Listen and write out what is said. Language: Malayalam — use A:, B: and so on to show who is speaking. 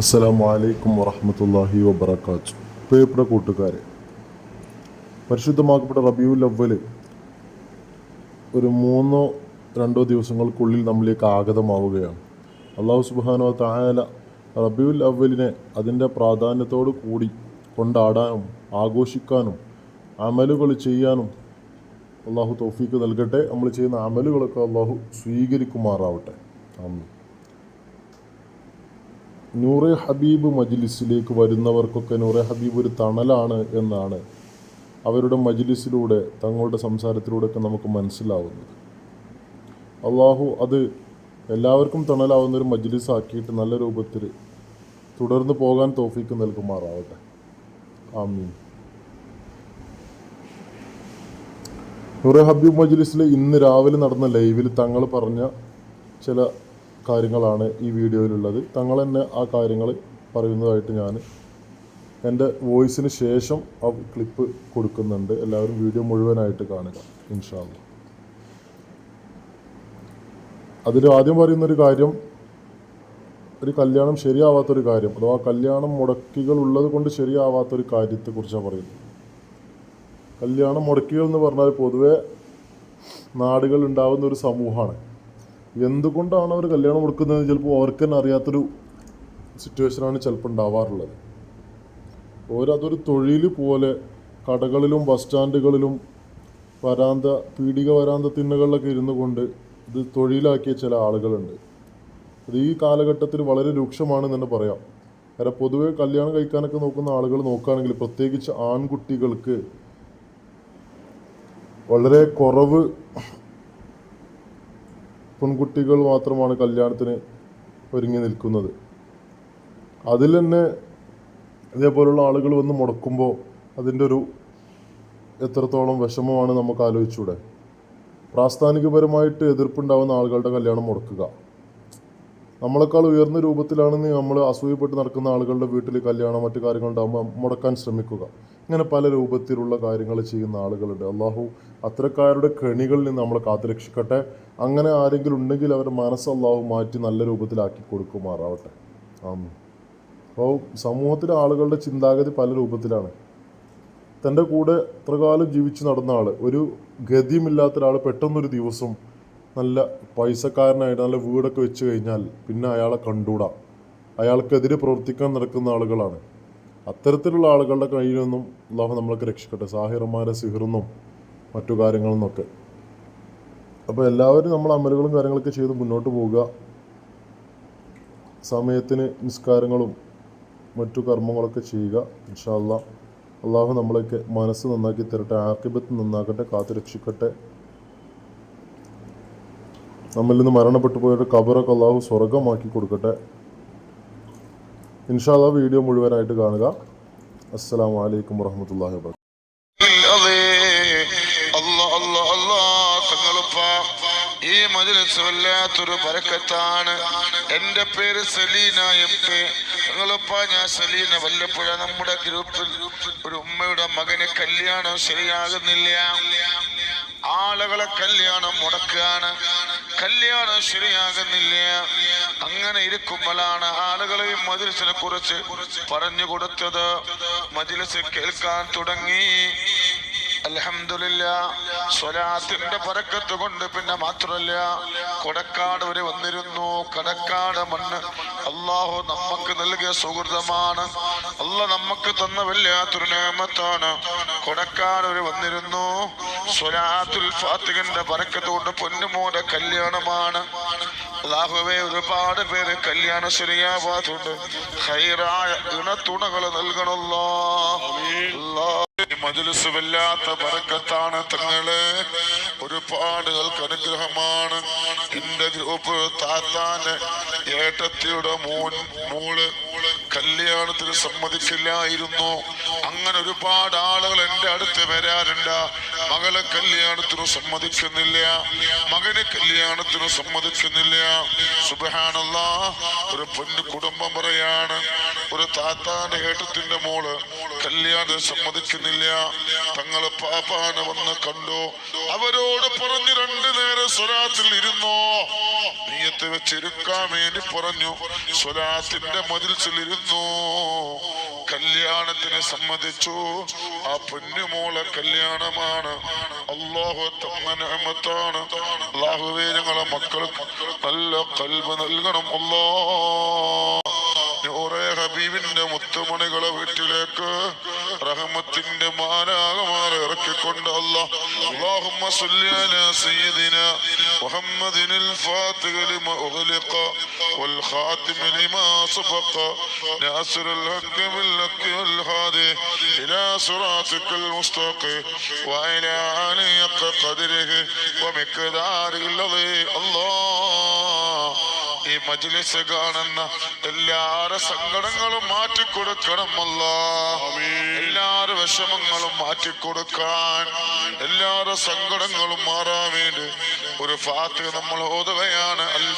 A: അസ്സലാമു അലൈക്കും വറഹമത്തല്ലാഹി വബർക്കാത്തു പ്രിയപ്പെട്ട കൂട്ടുകാരെ പരിശുദ്ധമാക്കപ്പെട്ട റബിയുൽ അവ്വൽ ഒരു മൂന്നോ രണ്ടോ ദിവസങ്ങൾക്കുള്ളിൽ നമ്മളിലേക്ക് ആഗതമാവുകയാണ്. അള്ളാഹു സുബാനോ തായാല റബിയുൽ അവലിനെ അതിന്റെ പ്രാധാന്യത്തോടു കൂടി കൊണ്ടാടാനും ആഘോഷിക്കാനും അമലുകൾ ചെയ്യാനും അള്ളാഹു തോഫീക്ക് നൽകട്ടെ. നമ്മൾ ചെയ്യുന്ന അമലുകളൊക്കെ അള്ളാഹു സ്വീകരിക്കുമാറാവട്ടെ. ആമീൻ. നൂറെ ഹബീബ് മജ്ലിസിലേക്ക് വരുന്നവർക്കൊക്കെ നൂറെ ഹബീബ് ഒരു തണലാണ് എന്നാണ് അവരുടെ മജ്ലിസിലൂടെ തങ്ങളുടെ സംസാരത്തിലൂടെയൊക്കെ നമുക്ക് മനസ്സിലാവുന്നത്. അള്ളാഹു അത് എല്ലാവർക്കും തണലാവുന്ന ഒരു മജ്ലിസ് ആക്കിയിട്ട് നല്ല രൂപത്തിൽ തുടർന്ന് പോകാൻ തോഫീക്ക് നൽകുമാറാവട്ടെ. ആമീൻ. നൂറെ ഹബീബ് മജ്ലിസിൽ ഇന്ന് രാവിലെ നടന്ന ലൈവിൽ തങ്ങൾ പറഞ്ഞ ചില കാര്യങ്ങളാണ് ഈ വീഡിയോയിലുള്ളത്. തങ്ങൾ തന്നെ ആ കാര്യങ്ങൾ പറയുന്നതായിട്ട് ഞാൻ എന്റെ വോയിസിന് ശേഷം ആ ക്ലിപ്പ് കൊടുക്കുന്നുണ്ട്. എല്ലാവരും വീഡിയോ മുഴുവനായിട്ട് കാണുക ഇൻഷാല്ല അതിൽ ആദ്യം പറയുന്നൊരു കാര്യം ഒരു കല്യാണം ശരിയാവാത്തൊരു കാര്യം അഥവാ കല്യാണം മുടക്കികൾ ഉള്ളത് കൊണ്ട് ശരിയാവാത്തൊരു കാര്യത്തെക്കുറിച്ചാണ് പറയുന്നത്. കല്യാണം മുടക്കികൾ എന്ന് പറഞ്ഞാൽ പൊതുവേ നാടുകൾ ഉണ്ടാകുന്ന ഒരു സമൂഹമാണ്. എന്തുകൊണ്ടാണ് അവർ കല്യാണം കൊടുക്കുന്നത് ചിലപ്പോൾ അവർക്ക് തന്നെ അറിയാത്തൊരു സിറ്റുവേഷനാണ് ചിലപ്പോൾ ഉണ്ടാവാറുള്ളത്. ഓരതൊരു തൊഴിൽ പോലെ കടകളിലും ബസ് സ്റ്റാൻഡുകളിലും വരാന്ത പീഡിക വരാന്ത തിണ്ണകളിലൊക്കെ ഇരുന്നു കൊണ്ട് ഇത് തൊഴിലാക്കിയ ചില ആളുകളുണ്ട്. അത് ഈ കാലഘട്ടത്തിൽ വളരെ രൂക്ഷമാണെന്ന് തന്നെ പറയാം. കാരണം പൊതുവെ കല്യാണം കഴിക്കാനൊക്കെ നോക്കുന്ന ആളുകൾ നോക്കുകയാണെങ്കിൽ പ്രത്യേകിച്ച് ആൺകുട്ടികൾക്ക് വളരെ കുറവ് പെൺകുട്ടികൾ മാത്രമാണ് കല്യാണത്തിന് ഒരുങ്ങി നിൽക്കുന്നത്. അതിൽ തന്നെ ഇതേപോലുള്ള ആളുകൾ വന്ന് മുടക്കുമ്പോൾ അതിന്റെ ഒരു എത്രത്തോളം വിഷമമാണ് നമുക്ക് ആലോചിച്ചൂടെ. പ്രാസ്ഥാനികപരമായിട്ട് എതിർപ്പുണ്ടാവുന്ന ആളുകളുടെ കല്യാണം മുടക്കുക. നമ്മളെക്കാൾ ഉയർന്ന രൂപത്തിലാണെന്ന് നമ്മൾ അസൂയപ്പെട്ട് നടക്കുന്ന ആളുകളുടെ വീട്ടിൽ കല്യാണം മറ്റു കാര്യങ്ങളുണ്ടാകുമ്പോൾ മുടക്കാൻ ശ്രമിക്കുക. ഇങ്ങനെ പല രൂപത്തിലുള്ള കാര്യങ്ങൾ ചെയ്യുന്ന ആളുകളുണ്ട്. അള്ളാഹു അത്തരക്കാരുടെ കെണികളിൽ നിന്ന് നമ്മളെ കാത്തുരക്ഷിക്കട്ടെ. അങ്ങനെ ആരെങ്കിലും ഉണ്ടെങ്കിൽ അവരുടെ മനസ്സ് അള്ളാഹു മാറ്റി നല്ല രൂപത്തിലാക്കി കൊടുക്കുമാറാവട്ടെ. അപ്പോൾ സമൂഹത്തിലെ ആളുകളുടെ ചിന്താഗതി പല രൂപത്തിലാണ്. തന്റെ കൂടെ ഇത്രകാലം ജീവിച്ച് നടന്ന ആൾ ഒരു ഗതിയുമില്ലാത്ത ഒരാൾ പെട്ടെന്നൊരു ദിവസം നല്ല പൈസക്കാരനായിട്ട് നല്ല വീടൊക്കെ വെച്ച് കഴിഞ്ഞാൽ പിന്നെ അയാളെ കണ്ടൂടാ. അയാൾക്കെതിരെ പ്രവർത്തിക്കാൻ നടക്കുന്ന ആളുകളാണ്. അത്തരത്തിലുള്ള ആളുകളുടെ കയ്യിൽ നിന്നും അള്ളാഹു നമ്മളൊക്കെ രക്ഷിക്കട്ടെ. സാഹിറന്മാരെ സിഹിറെന്നും മറ്റു കാര്യങ്ങളിൽ നിന്നൊക്കെ അപ്പോൾ എല്ലാവരും നമ്മൾ അമലുകളും കാര്യങ്ങളൊക്കെ ചെയ്ത് മുന്നോട്ട് പോവുക. സമയത്തിന് നിസ്കാരങ്ങളും മറ്റു കർമ്മങ്ങളൊക്കെ ചെയ്യുക. ഇൻഷാല്ല അള്ളാഹു നമ്മളൊക്കെ മനസ്സ് നന്നാക്കി തരട്ടെ. ആക്കിബത്ത് നന്നാക്കട്ടെ കാത്തു നമ്മിൽ നിന്ന് മരണപ്പെട്ടു പോയൊരു കബറൊക്കെ അള്ളാഹു സ്വർഗമാക്കി കൊടുക്കട്ടെ. ഇൻഷാല്ല വീഡിയോ മുഴുവനായിട്ട് കാണുക. അസ്സാം വലൈക്കും വാഹമത്തല്ലാഹി വാ
B: ഈ മജ്ലിസ് വല്ലാത്തൊരു പരക്കത്താണ് എന്റെ പേര് സലീന എം ഞാൻ സലീന. വല്ലപ്പുഴ നമ്മുടെ ഗ്രൂപ്പിൽ ഒരു ഉമ്മയുടെ മകന് കല്യാണം ശരിയാകുന്നില്ല. ആളുകളെ കല്യാണം മുടക്കുകയാണ്. കല്യാണം ശരിയാകുന്നില്ല. അങ്ങനെ ഇരിക്കുമ്പോഴാണ് ആളുകളെ മജിലസിനെ കുറിച്ച് പറഞ്ഞു കൊടുത്തത്. മജിലിസ് കേൾക്കാൻ തുടങ്ങി. അലഹമില്ല സ്വലാത്തിന്റെ പരക്കത്ത് കൊണ്ട് പിന്നെ മാത്രമല്ല കൊടക്കാട് വരെ വന്നിരുന്നു. കടക്കാട് മണ്ണ് അള്ളാഹു നമുക്ക് നൽകിയ സുഹൃതമാണ്. അല്ല നമുക്ക് തന്ന വല്ലാത്തൊരു നേമത്താണ്. കൊടക്കാട് വരെ വന്നിരുന്നു. സ്വലാത്തുൽ ഫാത്തിഖിന്റെ പരക്കത്തുകൊണ്ട് പൊന്നുമോടെ പൊന്നുമോന്റെ കല്യാണമാണ്. അള്ളാഹുവെ ഒരുപാട് പേര് കല്യാണ ശരിയാവാത്തുണ്ട് ഹൈറായ ഇണത്തുണകൾ നൽകണല്ലോ മജുലിസ് വല്ലാത്ത ബറക്കത്താണ് തങ്ങൾ. ഒരുപാട് അനുഗ്രഹമാണ്. എന്റെ ഗ്രൂപ്പ് താത്താന്റെ ഏട്ടത്തിയുടെ മോൻ മോൾ കല്യാണത്തിന് സമ്മതിക്കില്ലായിരുന്നു അങ്ങനെ ഒരുപാട് ആളുകൾ എന്റെ അടുത്ത് വരാറുണ്ട്. മകളെ കല്യാണത്തിന് സമ്മതിക്കുന്നില്ല. മകനെ കല്യാണത്തിന് സമ്മതിക്കുന്നില്ല. സുബഹാനല്ല ഒരു പൊന്നു കുടുംബം പറയാണ്. ഒരു താത്താന്റെ ഏട്ടത്തിന്റെ മോൾ കല്യാണം സമ്മതിക്കുന്നില്ല. തങ്ങൾ പാപ്പാനെ വന്ന് കണ്ടു. അവരോട് പറഞ്ഞു രണ്ടു നേരം സ്വരാത്തിൽ ഇരുന്നോ? നീയത്ത് വെച്ചിരിക്കാൻ വേണ്ടി പറഞ്ഞു. സ്വരാത്തിന്റെ മതിൽസിലിരുന്നു കല്യാണത്തിന് സമ്മതിച്ചു. ആ പൊന്നുമോളെ കല്യാണമാണ്. അള്ളാഹു തമ്മനമത്താണ് അള്ളാഹുവേ ഞങ്ങളെ മക്കൾക്ക് നല്ല കൽവ് നൽകണം. അല്ലോ നൂറെ ഹബീബിന്റെ മുത്തുമണികളെ വീട്ടിലേക്ക് റഹമത്തിന്റെ മാനാകമാർ ഇറക്കിക്കൊണ്ട് അല്ലാഹ് اللهم صل على سيدنا محمد الفاتح لما أغلق والخاتم لما سبق ناصر الحق بالحق والهادي إلى صراطك المستقيم وإلى آله حق قدره ومقداره الذي الله ഈ മജ്ലിസ് കാണുന്ന എല്ലാരെ സങ്കടങ്ങളും മാറ്റിക്കൊടുക്കണം അല്ല. എല്ലാരെ വിഷമങ്ങളും മാറ്റിക്കൊടുക്കാൻ എല്ലാരെ സങ്കടങ്ങളും മാറാൻ വേണ്ടി ഒരു ഫാത്ത് നമ്മൾ ഓതുകയാണ്. അൽ